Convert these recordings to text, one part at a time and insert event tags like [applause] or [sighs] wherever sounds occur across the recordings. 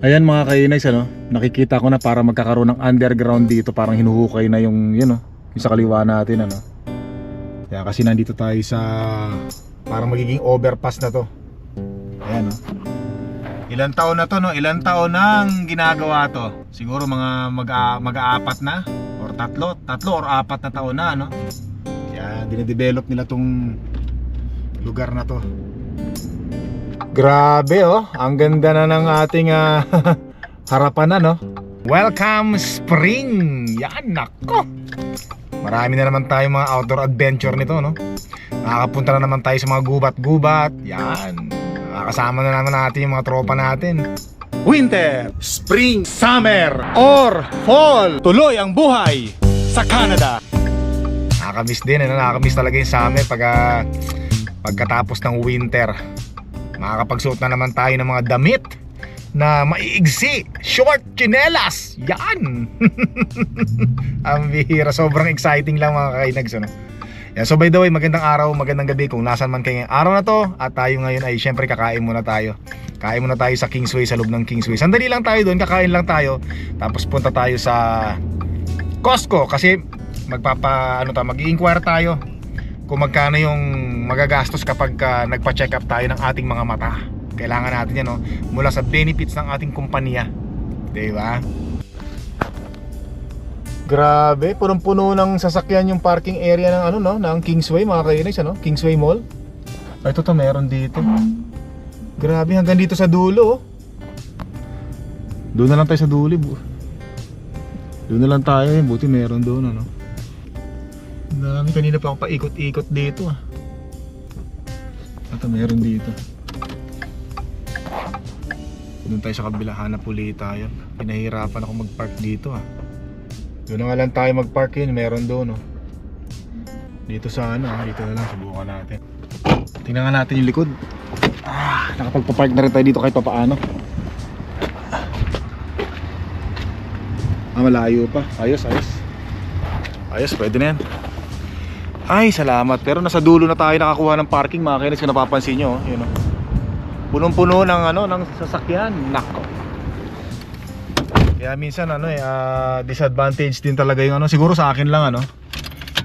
Ayan mga kainags ano, nakikita ko na para magkakaroon ng underground dito, parang hinuhukay na yung yun oh, yung sa kaliwa natin ano. Kaya kasi nandito tayo sa parang magiging overpass na to. Ayan oh. Ilan taon na to no? Ilan taon nang ginagawa to? Siguro mga mag mag-aapat na or tatlo, tatlo or apat na taon na no. Kaya dinedevelop nila tong lugar na to. Grabe oh, ang ganda na ng ating ah, [laughs] harapan na no. Welcome spring. Yan nako. Marami na naman tayong mga outdoor adventure nito no. Nakakapunta na naman tayo sa mga gubat-gubat. Yan. Nakakasama na naman natin yung mga tropa natin. Winter, Spring, Summer, or Fall. Tuloy ang buhay sa Canada. Nakakamiss din, ano? nakakamiss talaga yung summer pag, ah, pagkatapos ng winter. Makakapagsuot na naman tayo ng mga damit na maiigsi, short, chinelas. Yan! [laughs] Ang bihira, sobrang exciting lang mga kainags. Ano? Yan, so by the way, magandang araw, magandang gabi kung nasan man kayo araw na to at tayo ngayon ay syempre kakain muna tayo. Kain muna tayo sa Kingsway, sa loob ng Kingsway. Sandali lang tayo doon, kakain lang tayo. Tapos punta tayo sa Costco kasi magpapa ano ta, mag-inquire tayo kung magkano yung magagastos kapag ah, nagpa-check up tayo ng ating mga mata. Kailangan natin yan no, mula sa benefits ng ating kumpanya. 'Di ba? Grabe, punong-puno ng sasakyan yung parking area ng ano no, ng Kingsway mga kainis ano, Kingsway Mall. Ay, ito to meron dito. Grabe hanggang dito sa dulo. oh. Doon na lang tayo sa dulo. Doon na lang tayo, eh. buti meron doon ano. Dami kanina pa ako paikot-ikot dito ah. Ito meron dito. Doon tayo sa kabila hanap ulit tayo. Pinahirapan ako mag-park dito ah. Doon nga lang tayo mag-park yun, meron doon oh. Dito sa ano, ah, dito na lang subukan natin. Tingnan nga natin yung likod. Ah, nakapagpa-park na rin tayo dito kahit pa paano. Ah, malayo pa. Ayos, ayos. Ayos, pwede na yan. Ay, salamat. Pero nasa dulo na tayo nakakuha ng parking mga kainis kung napapansin nyo. oh. Yun, oh. Punong-puno ng ano, ng sasakyan. Nako. Kaya minsan ano eh, ah, disadvantage din talaga yung ano, siguro sa akin lang ano,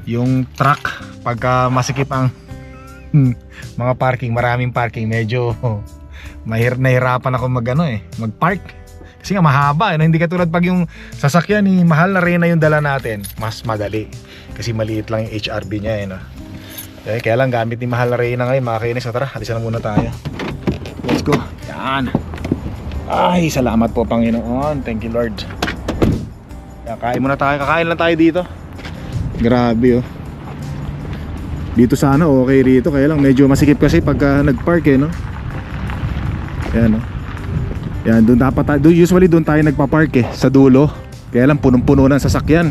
yung truck pagka masikip ang hmm, mga parking, maraming parking, medyo mahir nahirapan ako mag ano eh, mag-park. Kasi nga mahaba, eh, no? hindi katulad pag yung sasakyan ni mahal na rin na yung dala natin, mas madali. Kasi maliit lang yung HRB niya eh, no? Eh, kaya lang gamit ni mahal na rin na ngayon, mga kainis. Tara, alisan na muna tayo. Let's go. Yan. Ay, salamat po Panginoon. Thank you Lord. Kaya kain muna tayo. Kakain lang tayo dito. Grabe oh. Dito sana okay rito. Kaya lang medyo masikip kasi pagka nag-park eh no. Yan oh. Yan, doon dapat doon- Usually doon tayo nagpa-park eh. Sa dulo. Kaya lang punong-puno ng sasakyan.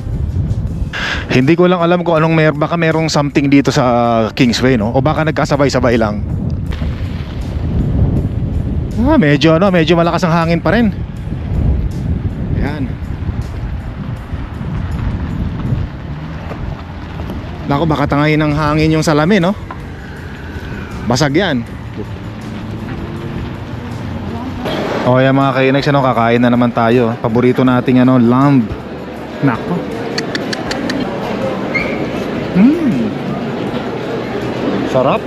Hindi ko lang alam kung anong mer baka merong something dito sa Kingsway no o baka nagkasabay-sabay lang. Ah, medyo ano, medyo malakas ang hangin pa rin. Yan. Nako, baka tangayin ng hangin yung salamin, no? Basag yan. O yan mga kainags, ano, kakain na naman tayo. Paborito nating ano, lamb. Nako. Hmm. Sarap.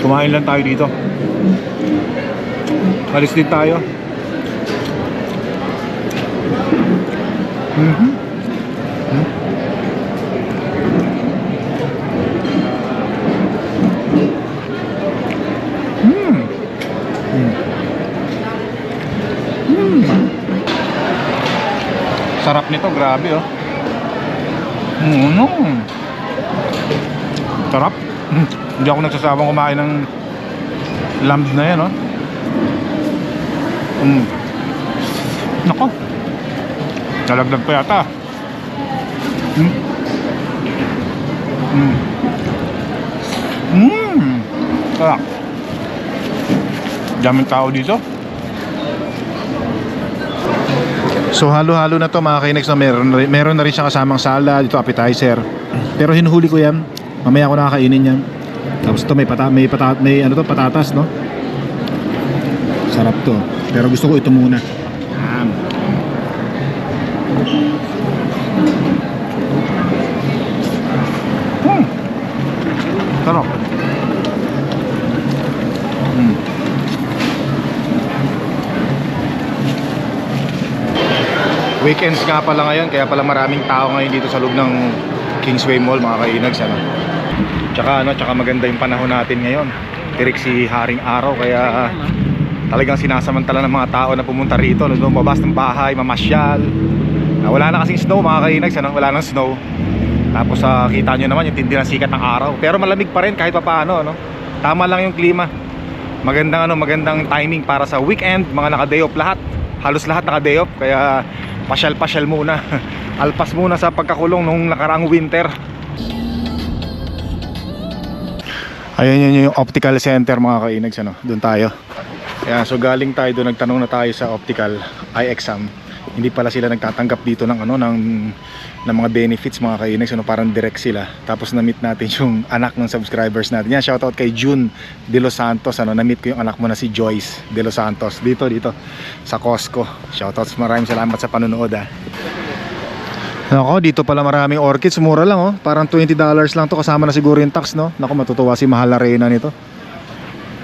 Kumain lang tayo dito. Alis din tayo. Mhm. Nito, grabe oh. Mm. Sarap. Mm. Hindi ako nagsasabang kumain ng lamb na yan, oh. Mm. Nako. Nalaglag pa yata. Mm. Mm. Mm. Sarap. Daming tao dito. So halo-halo na to mga kainex na meron, na rin- meron na rin siyang kasamang salad, ito appetizer. Pero hinuhuli ko yan Mamaya ako nakakainin yan. Tapos ito may pata may pata may ano to patatas, no? Sarap to. Pero gusto ko ito muna. Yan. Hmm. Sarap. Weekends nga pala ngayon, kaya pala maraming tao ngayon dito sa loob ng Kingsway Mall, mga kainags, ano. Tsaka ano, tsaka maganda yung panahon natin ngayon. Tirik si Haring Araw, kaya talagang sinasamantala ng mga tao na pumunta rito, no, lumabas ng bahay, mamasyal. Ah, wala na kasing snow, mga kainags, ano, wala nang snow. Tapos sa kita nyo naman yung tindi ng sikat ng araw. Pero malamig pa rin kahit papaano, no. Tama lang yung klima. Magandang ano, magandang timing para sa weekend, mga naka-day off lahat. Halos lahat naka-day off, kaya pasyal-pasyal muna. [laughs] Alpas muna sa pagkakulong nung nakaraang winter. Ayun yun yung optical center mga kainags ano, doon tayo. Ayan, so galing tayo doon, nagtanong na tayo sa optical eye exam. Hindi pala sila nagtatanggap dito ng ano ng ng mga benefits mga kainags ano, parang direct sila. Tapos na-meet natin [laughs] yung anak ng subscribers natin. Yan, shoutout kay June De Los Santos ano, na-meet ko yung anak mo na si Joyce De Los Santos dito dito sa Costco. Shoutouts, maraming salamat sa panonood ah. Nako, dito pala maraming orchids, mura lang oh. Parang 20 dollars lang to kasama na siguro yung tax, no? Nako, matutuwa si Mahal Arena nito.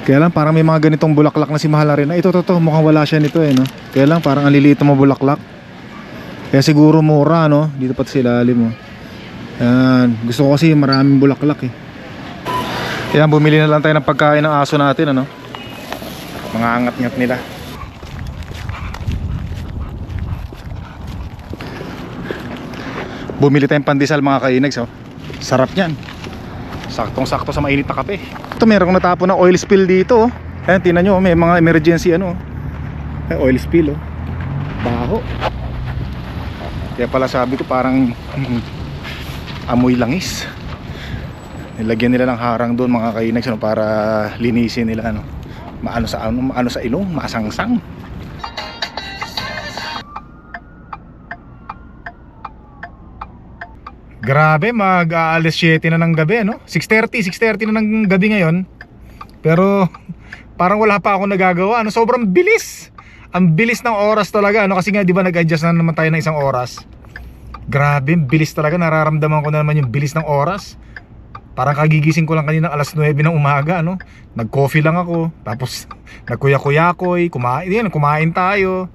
Kaya lang parang may mga ganitong bulaklak na si Mahal Arena. Ito to to, mukhang wala siya nito eh, no? Kaya lang parang ang liliit mo bulaklak. Kaya siguro mura, no? Dito pa sa ilalim, oh. Yan, gusto ko kasi maraming bulaklak eh. Kaya bumili na lang tayo ng pagkain ng aso natin, ano? Mga angat-ngat nila. Bumili tayong pandesal mga kainags oh. Sarap niyan. Saktong sakto sa mainit na kape. Ito meron natapon na oil spill dito oh. Ayan, tingnan nyo, may mga emergency ano. oh. Ay, oil spill oh. Baho. Kaya pala sabi ko parang amoy langis. Nilagyan nila ng harang doon mga kainags ano, para linisin nila ano. Maano sa ano, maano sa ilong, masangsang. Grabe, mag-aalas 7 na ng gabi, no? 6.30, 6.30 na ng gabi ngayon. Pero parang wala pa ako nagagawa, no? Sobrang bilis. Ang bilis ng oras talaga, no? Kasi nga, di ba, nag-adjust na naman tayo ng isang oras. Grabe, bilis talaga. Nararamdaman ko na naman yung bilis ng oras. Parang kagigising ko lang kanina alas 9 ng umaga, no? Nag-coffee lang ako. Tapos, [laughs] nagkuya-kuyakoy. Kumain, yan, kumain tayo.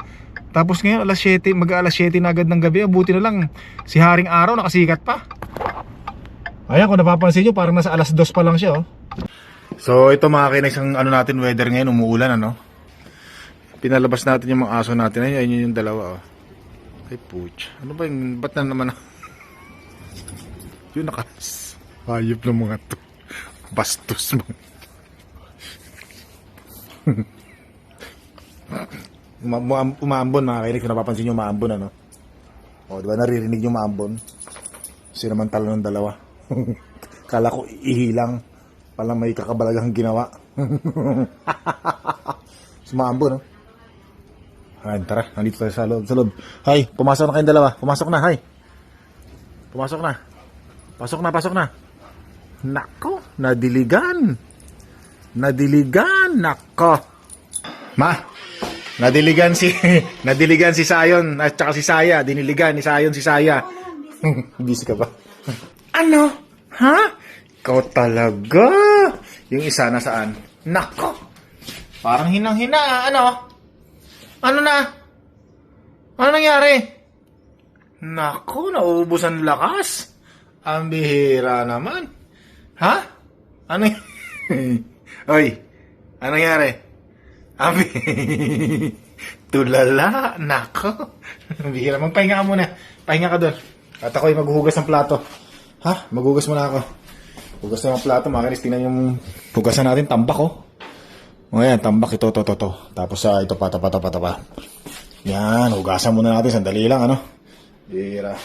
Tapos ngayon alas 7, mag alas 7 na agad ng gabi. Buti na lang si Haring Araw nakasikat pa. Ayan kung napapansin nyo parang nasa alas 2 pa lang siya oh. So ito mga kinags ang ano natin weather ngayon umuulan ano. Pinalabas natin yung mga aso natin. Ayun, ayun yung dalawa oh. Ay puch. Ano ba yung ba't na naman [laughs] Yun nakas. Hayop ng mga to. Bastos mo. [laughs] Uma- umaambon mga kainis kung napapansin nyo umaambon ano o diba naririnig nyo umaambon sinamantala ng dalawa [laughs] kala ko ihilang pala may kakabalagang ginawa sumaambon no Ayan, tara, nandito tayo sa loob, sa loob. Hay, pumasok na kayong dalawa. Pumasok na, hay. Pumasok na. Pasok na, pasok na. Nako, nadiligan. Nadiligan, nako. Ma, nadiligan si [laughs] nadiligan si Sayon at saka si Saya, diniligan ni Sayon si Saya. [laughs] Busy ka ba? [laughs] ano? Ha? Ikaw talaga. Yung isa na saan? Nako. Parang hinang-hina, ano? Ano na? Ano nangyari? Nako, nauubos ang lakas. Ang bihira naman. Ha? Ano [laughs] Oy, ano nangyari? Abi. [laughs] Tulala. Nako. Bihira. Magpahinga muna. Pahinga ka doon. At ako'y maghuhugas ng plato. Ha? Maghugas muna ako. Hugas na ng plato. Mga kanis, tingnan yung hugasan natin. Tambak oh. O yan, tambak ito, to, to, to. Tapos sa ito pa, tapa, tapa, tapa. Yan, hugasan muna natin. Sandali lang, ano? Bihira.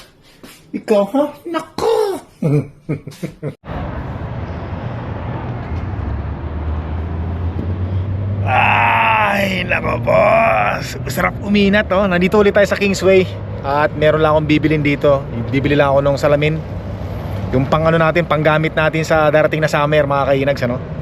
Ikaw, ha? Nako! [laughs] Ay, nako boss. Sarap uminat, oh. Nandito ulit tayo sa Kingsway. At meron lang akong bibilin dito. Bibili lang ako ng salamin. Yung pang ano natin, panggamit natin sa darating na summer mga kainags ano.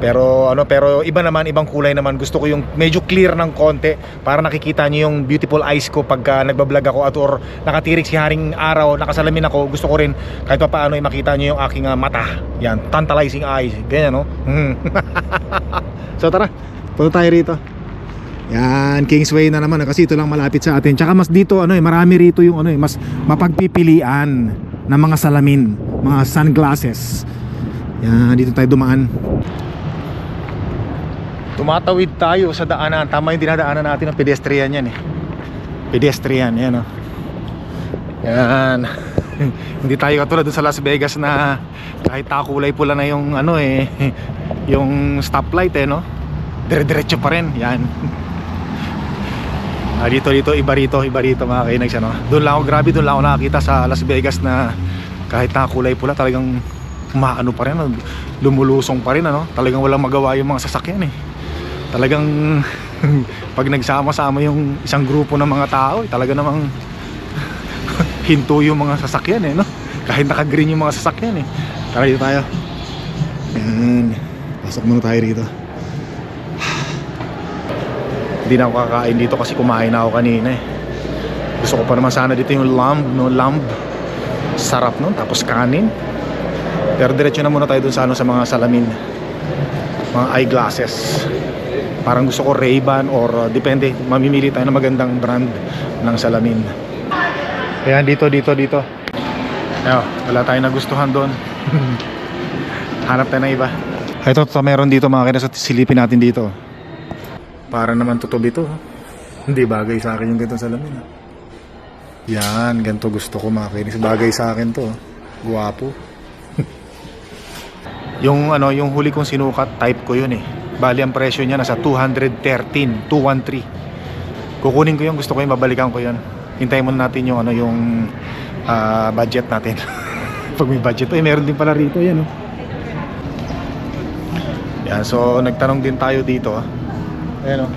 Pero ano pero iba naman ibang kulay naman. Gusto ko yung medyo clear ng konti para nakikita niyo yung beautiful eyes ko pagka nagba-vlog ako at or nakatirik si Haring Araw nakasalamin ako. Gusto ko rin kahit pa paano ay makita niyo yung aking ah, mata. Yan tantalizing eyes. Ganyan no? [laughs] So tara. Punta tayo rito. Yan Kingsway na naman kasi ito lang malapit sa atin. Tsaka mas dito ano eh marami rito yung ano eh mas mapagpipilian ng mga salamin mga sunglasses. Yan dito tayo dumaan Tumatawid tayo sa daanan. Tama yung dinadaanan natin ng pedestrian yan eh. Pedestrian, yan o. Yan. [laughs] Hindi tayo katulad dun sa Las Vegas na kahit takulay pula na yung ano eh, [laughs] yung stoplight eh no. Dire-diretso pa rin. Yan. [laughs] Ah, dito dito iba rito, iba rito mga kainags ano. Doon lang ako grabe, doon lang ako nakakita sa Las Vegas na kahit nakulay pula talagang umaano pa rin, lumulusong pa rin ano. Talagang walang magawa yung mga sasakyan eh talagang [laughs] pag nagsama-sama yung isang grupo ng mga tao, eh, talaga namang [laughs] hinto yung mga sasakyan eh, no? Kahit naka-green yung mga sasakyan eh. Tara dito tayo. Yan. Pasok muna tayo rito. [sighs] Hindi na ako kakain dito kasi kumain na ako kanina eh. Gusto ko pa naman sana dito yung lamb, no? Lamb. Sarap no? Tapos kanin. Pero diretso na muna tayo dun sa ano sa mga salamin. Mga eyeglasses parang gusto ko Ray-Ban or uh, depende. Mamimili tayo ng magandang brand ng salamin. Ayan dito dito dito. Ayo, wala tayong nagustuhan doon. [laughs] Hanap tayo ng iba. Ito to meron dito mga kinas at silipin natin dito. Para naman tutubi to. Hindi bagay sa akin yung ganitong salamin ah. yan ganito gusto ko mga kinis bagay sa akin to guwapo [laughs] yung ano yung huli kong sinukat type ko yun eh Bali ang presyo niya nasa 213, 213. Kukunin ko 'yung gusto ko 'yung babalikan ko 'yon. Hintayin muna natin 'yung ano yung ah, budget natin. [laughs] Pag may budget, eh meron din pala rito 'yan oh. Yan, so nagtanong din tayo dito. ah. Ayan oh.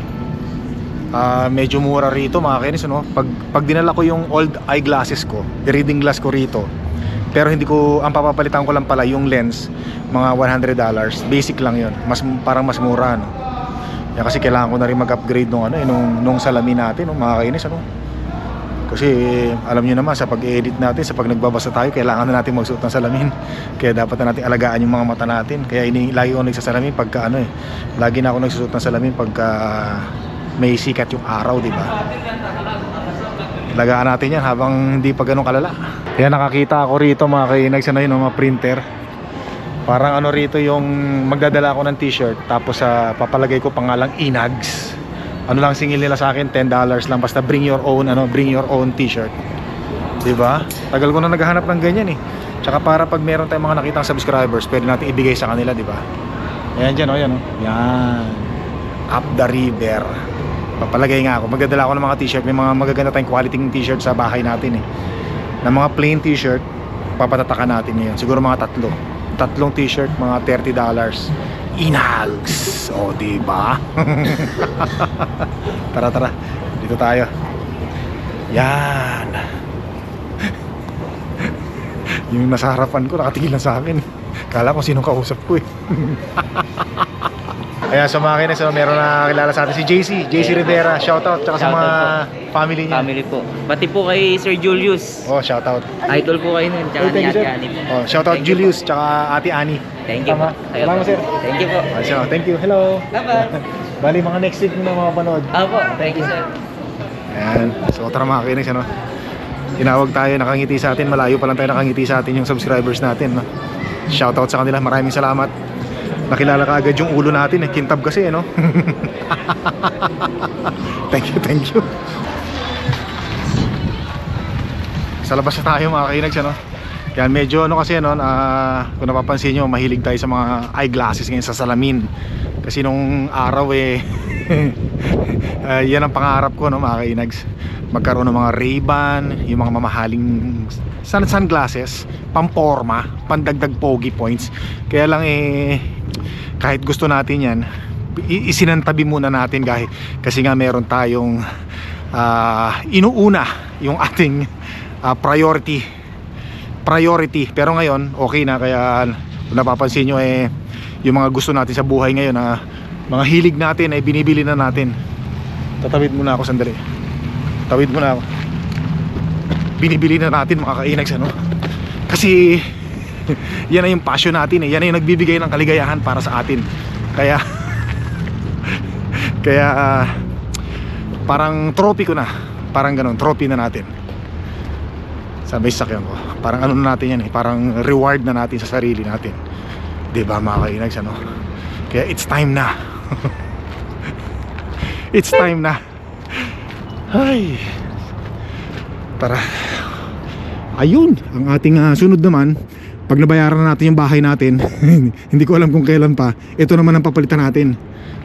Ah, medyo mura rito mga kainis no. Pag pag dinala ko yung old eyeglasses ko, reading glass ko rito. Pero hindi ko ang papapalitan ko lang pala yung lens mga 100 dollars. Basic lang 'yon. Mas parang mas mura no. Yan kasi kailangan ko na rin mag-upgrade nung ano, eh, nung, nung salamin natin, no, mga kainis ano. Kasi alam niyo naman sa pag-edit natin, sa pag nagbabasa tayo, kailangan na natin magsuot ng salamin. [laughs] Kaya dapat na natin alagaan yung mga mata natin. Kaya ini lagi ako nagsasalamin pagka ano eh. Lagi na ako nagsusuot ng salamin pagka may sikat yung araw, di ba? Lagaan natin yan habang hindi pa ganun kalala. Kaya nakakita ako rito mga kainags na yun, mga printer. Parang ano rito yung magdadala ako ng t-shirt tapos sa papalagay ko pangalang Inags. Ano lang singil nila sa akin, $10 lang basta bring your own ano, bring your own t-shirt. 'Di ba? Tagal ko na naghahanap ng ganyan eh. Tsaka para pag meron tayong mga nakitang subscribers, pwede natin ibigay sa kanila, 'di ba? Ayan dyan, oh, yan, oh. Yan. Up the river. Papalagay nga ako. Magdadala ako ng mga t-shirt. May mga magaganda tayong quality ng t-shirt sa bahay natin eh. Na mga plain t-shirt, papatatakan natin ngayon. Siguro mga tatlo. Tatlong t-shirt, mga $30. Inalgs. O, di ba? [laughs] tara, tara. Dito tayo. Yan. [laughs] Yung nasa harapan ko, nakatingin lang sa akin. Kala ko sinong kausap ko eh. [laughs] Ayan, sa mga kinis, so, meron na kilala sa atin si JC, JC Rivera, shoutout, tsaka sa Shoutout mga family niya. Family po. Pati po kay Sir Julius. Oh, shoutout. Idol po kayo nun. Tsaka Oh, ni thank you, Ate sir. Ani po. Oh, shoutout Thank you Julius, po. tsaka Ate Ani. Thank you Tama. po. Kayo Salamat, po. sir. Thank you po. Oh, so, thank you. Hello. Bye-bye. [laughs] Bali, mga next week mo na mapapanood. Apo, thank you sir. Ayan. So, tara mga kinis, ano. Tinawag tayo, nakangiti sa atin. Malayo pa lang tayo nakangiti sa atin yung subscribers natin. No? Shoutout sa kanila. Maraming salamat. Nakilala ka agad yung ulo natin. Eh. Kintab kasi, eh, no? [laughs] thank you, thank you. Sa labas na tayo mga kainags, ano? Yan, medyo ano kasi, ano, ah, kung napapansin nyo, mahilig tayo sa mga eyeglasses ngayon sa salamin. Kasi nung araw eh, ah, [laughs] yan ang pangarap ko, no, mga kainags. Magkaroon ng mga Ray-Ban, yung mga mamahaling sun sunglasses, pamporma, pandagdag pogi points. Kaya lang eh, kahit gusto natin yan, isinantabi muna natin kahit kasi nga meron tayong ah, inuuna yung ating ah, priority priority. Pero ngayon, okay na. Kaya kung napapansin nyo eh, yung mga gusto natin sa buhay ngayon na mga hilig natin ay binibili na natin. Tatawid muna ako sandali. Tawid muna ako. Binibili na natin mga kainags ano. Kasi [laughs] yan na yung passion natin eh. Yan na yung nagbibigay ng kaligayahan para sa atin. Kaya [laughs] kaya ah, parang trophy ko na. Parang ganun, trophy na natin. Sabi sa sakyan ko. Parang ano na natin yan eh. Parang reward na natin sa sarili natin. 'Di ba mga kainags ano? Kaya it's time na. [laughs] it's time na. Ay. Tara. Ayun, ang ating ah, sunod naman, pag nabayaran na natin yung bahay natin, [laughs] hindi ko alam kung kailan pa, ito naman ang papalitan natin.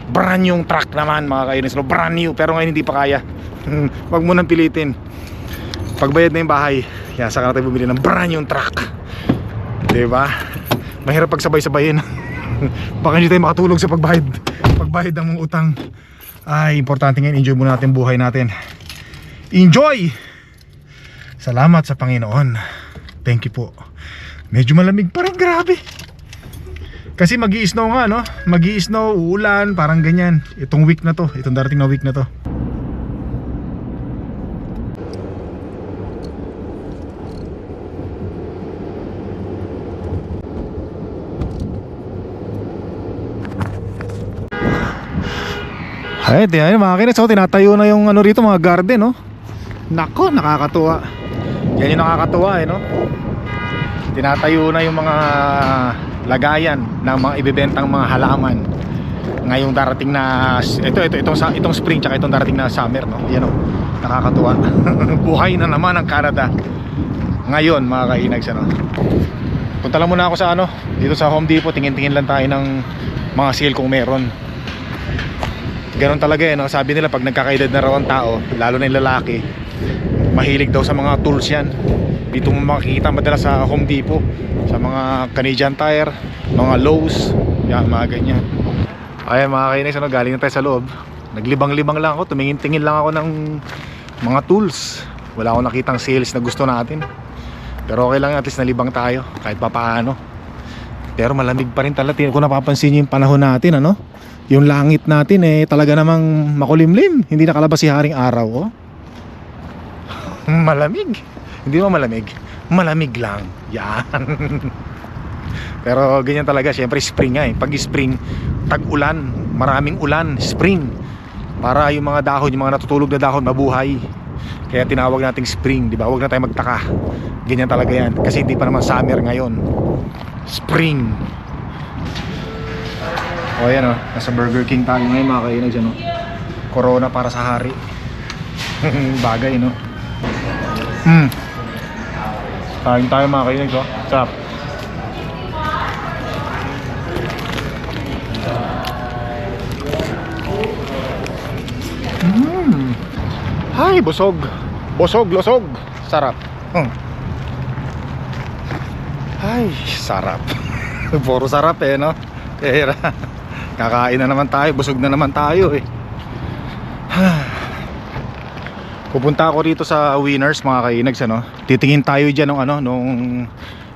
Brand new truck naman mga kainis, no? brand new, pero ngayon hindi pa kaya. [laughs] Wag mo nang pilitin. Pagbayad na yung bahay, yan, saka natin bumili ng brand new truck. 'Di ba? Mahirap pagsabay-sabayin. [laughs] Baka hindi tayo makatulog sa pagbayad. Pagbayad ng mga utang. Ay, importante ngayon, enjoy muna natin buhay natin. Enjoy! Salamat sa Panginoon. Thank you po. Medyo malamig pa rin, grabe. Kasi mag snow nga, no? mag snow uulan, parang ganyan. Itong week na to, itong darating na week na to. Ay, di ay mga kinis, oh, tinatayo na yung ano rito, mga garden, no? Nako, nakakatuwa. Yan yung nakakatuwa, eh, no? Tinatayo na yung mga lagayan ng mga ibebentang mga halaman ngayong darating na ito ito itong itong spring tsaka itong darating na summer no? Yan oh. Nakakatuwa. [laughs] Buhay na naman ang Canada ngayon mga kainags ano? Punta lang muna ako sa ano dito sa Home Depot. Tingin-tingin lang tayo ng mga sale kung meron. Ganon talaga eh, no? sabi nila pag nagkakaedad na raw ang tao, lalo na yung lalaki, mahilig daw sa mga tools yan. Dito mo makikita madalas sa Home Depot, sa mga Canadian Tire, mga Lowe's, yan, mga ganyan. Ayan mga kainis, ano, galing na tayo sa loob. Naglibang-libang lang ako, tumingin-tingin lang ako ng mga tools. Wala akong nakitang sales na gusto natin. Pero okay lang, at least nalibang tayo, kahit pa paano. Pero malamig pa rin talaga. Kung napapansin niyo yung panahon natin, ano? Yung langit natin eh talaga namang makulimlim. Hindi nakalabas si Haring Araw, oh. [laughs] malamig. Hindi mo malamig. Malamig lang. Yan. [laughs] Pero ganyan talaga, syempre spring nga eh. Pag spring, tag-ulan, maraming ulan, spring. Para yung mga dahon, yung mga natutulog na dahon mabuhay. Kaya tinawag nating spring, di ba? Huwag na tayo magtaka. Ganyan talaga yan. Kasi hindi pa naman summer ngayon. Spring. O yan o, nasa Burger King tayo ngayon mga kainag dyan o. Corona para sa hari. [laughs] Bagay no. Hmm. Kain tayo mga kainag o. Sarap. Hmm. Ay, busog. Busog, losog. Sarap. Hmm. Ay, sarap. [laughs] Puro sarap eh, no? [laughs] Kakain na naman tayo, busog na naman tayo eh. Pupunta ako dito sa Winners mga kainags ano. Titingin tayo diyan ng ano nung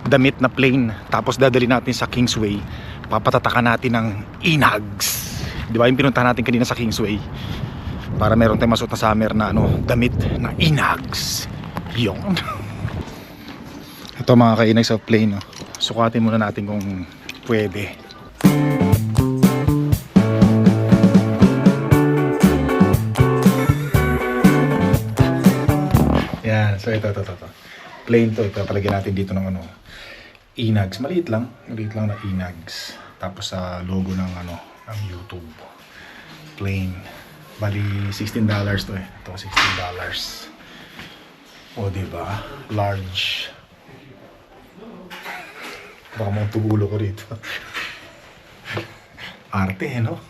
damit na plane tapos dadali natin sa Kingsway. Papatatakan natin ng Inags. 'Di ba yung pinuntahan natin kanina sa Kingsway? Para meron tayong masuot na summer na ano, damit na Inags. Yon. [laughs] Ito mga kainags sa plane no. Sukatin muna natin kung pwede. Yan, so ito, ito, ito, ito. Plain to, ipapalagyan natin dito ng ano, Inags. Maliit lang, maliit lang na Inags. Tapos sa logo ng ano, ng YouTube. Plain. Bali, $16 to eh. Ito, $16. O, diba? Large. Baka mga tugulo ko dito. [laughs] Arte, eh, no?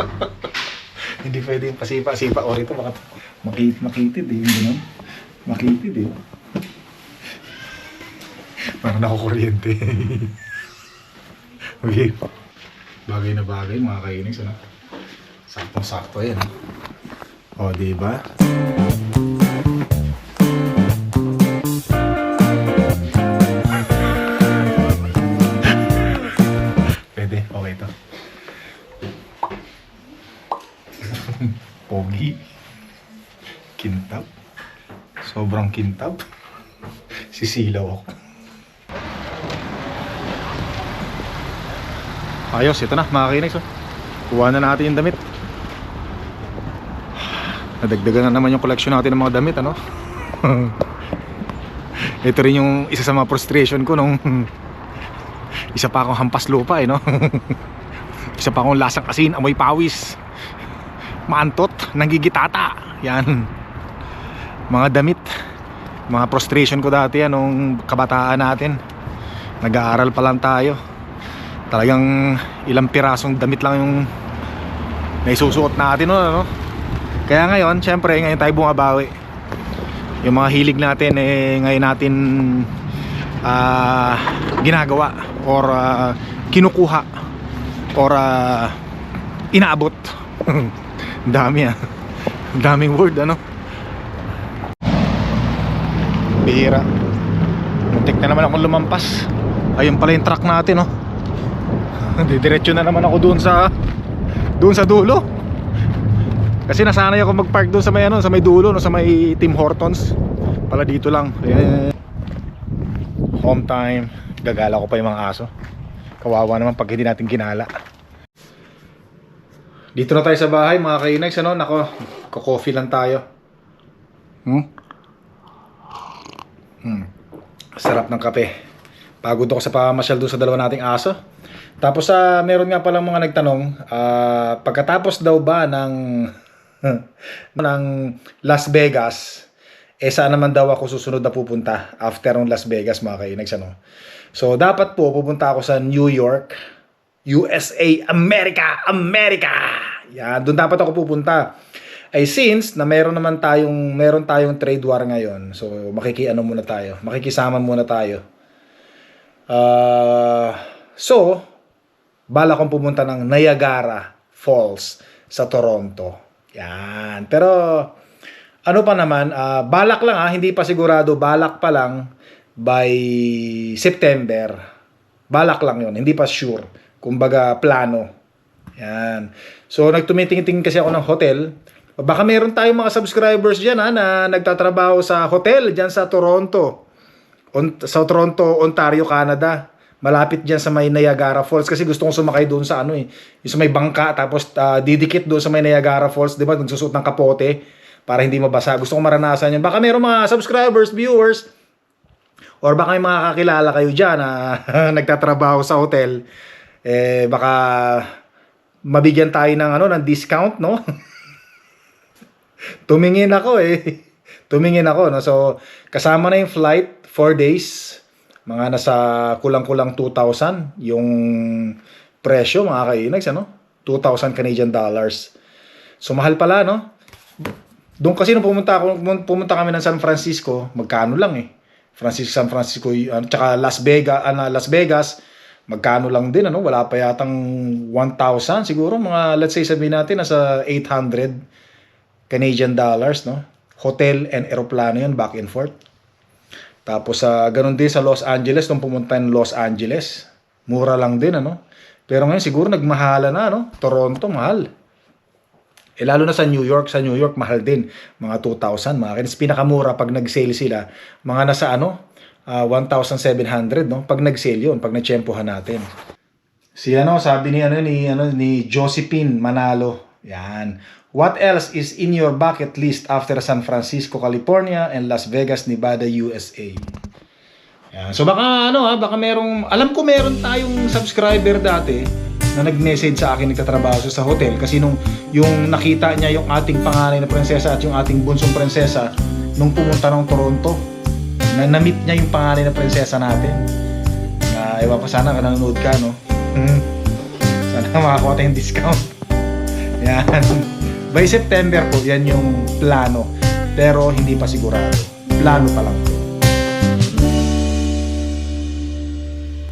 [laughs] Hindi pwede yung pasipa-sipa o rito baka makit makitid eh, yung ganun. Makitid eh. Parang nakukuryente. [laughs] okay. Bagay na bagay mga kainis, ano? Saktong-sakto yan, ha? O, di ba? Pogi. Kintab. Sobrang kintab. Sisilaw ako. Ayos, ito na, mga kinex. Oh. Kuha na natin yung damit. Nadagdagan na naman yung collection natin ng mga damit, ano? [laughs] ito rin yung isa sa mga frustration ko nung [laughs] isa pa akong hampas lupa, eh, no? [laughs] isa pa akong lasang asin, amoy pawis. Maantot, nanggigitata. Yan. Mga damit. Mga frustration ko dati, anong kabataan natin. Nag-aaral pa lang tayo talagang ilang pirasong damit lang yung naisusuot natin no, ano? kaya ngayon syempre ngayon tayo bumabawi yung mga hilig natin eh ngayon natin ah, ginagawa or ah, kinukuha or ah, inaabot [laughs] dami ah daming word ano bihira muntik na naman akong lumampas ayun pala yung truck natin oh [laughs] Didiretso na naman ako doon sa doon sa dulo. Kasi nasanay ako mag-park doon sa may ano, sa may dulo, no, sa may Tim Hortons. Pala dito lang. Ayan. Home time. Gagala ko pa yung mga aso. Kawawa naman pag hindi natin ginala. Dito na tayo sa bahay, mga kainags, ano? Nako, ko-coffee lang tayo. Hmm? Hmm. Sarap ng kape. Pagod ako sa pamasyal doon sa dalawa nating aso. Tapos sa meron nga palang mga nagtanong, ah, pagkatapos daw ba ng [laughs] ng Las Vegas, eh saan naman daw ako susunod na pupunta after ng Las Vegas mga kainags ano. So dapat po pupunta ako sa New York, USA, America, America. Yan, doon dapat ako pupunta. Ay since na meron naman tayong meron tayong trade war ngayon. So makikiano muna tayo. Makikisama muna tayo. Ah, so bala kong pumunta ng Niagara Falls sa Toronto. Yan. Pero ano pa naman, ah, balak lang ah, hindi pa sigurado, balak pa lang by September. Balak lang yon hindi pa sure. Kumbaga plano. Yan. So nagtumitingin kasi ako ng hotel. Baka meron tayong mga subscribers diyan ha, na nagtatrabaho sa hotel diyan sa Toronto. On, sa Toronto, Ontario, Canada malapit diyan sa may Niagara Falls kasi gusto kong sumakay doon sa ano eh, yung sa may bangka tapos ah, didikit doon sa may Niagara Falls, 'di ba? Nagsusuot ng kapote para hindi mabasa. Gusto kong maranasan 'yan. Baka mayroong mga subscribers, viewers or baka may mga kakilala kayo diyan na [laughs] nagtatrabaho sa hotel eh baka mabigyan tayo ng ano ng discount, no? [laughs] Tumingin ako eh. Tumingin ako, no? So, kasama na yung flight, 4 days, mga nasa kulang-kulang 2,000 yung presyo mga kainags ano 2,000 Canadian dollars so mahal pala no doon kasi nung pumunta ako pumunta kami ng San Francisco magkano lang eh Francisco San Francisco uh, tsaka Las Vegas ano, Las Vegas magkano lang din ano wala pa yatang 1,000 siguro mga let's say sabihin natin nasa 800 Canadian dollars no hotel and eroplano yun back and forth tapos sa uh, ganun din sa Los Angeles, nung pumunta ng Los Angeles, mura lang din ano. Pero ngayon siguro nagmahala na no. Toronto mahal. Eh lalo na sa New York, sa New York mahal din, mga 2,000 mga kinis. Pinakamura pag nag-sale sila, mga nasa ano, uh, 1,700 no. Pag nag-sale 'yon, pag natsyempohan natin. Si ano, sabi ni ano ni ano ni Josephine Manalo. Yan. What else is in your bucket list after San Francisco, California and Las Vegas, Nevada, USA? Yan. So baka ano ha, baka merong, alam ko meron tayong subscriber dati na nag-message sa akin nagtatrabaho sa hotel kasi nung yung nakita niya yung ating panganay na prinsesa at yung ating bunsong prinsesa nung pumunta ng Toronto na na-meet niya yung panganay na prinsesa natin na uh, ewan ko sana ka nanonood ka no Hmm. sana [laughs] makakuha tayong discount [laughs] yan By September po, yan yung plano. Pero hindi pa sigurado. Plano pa lang po.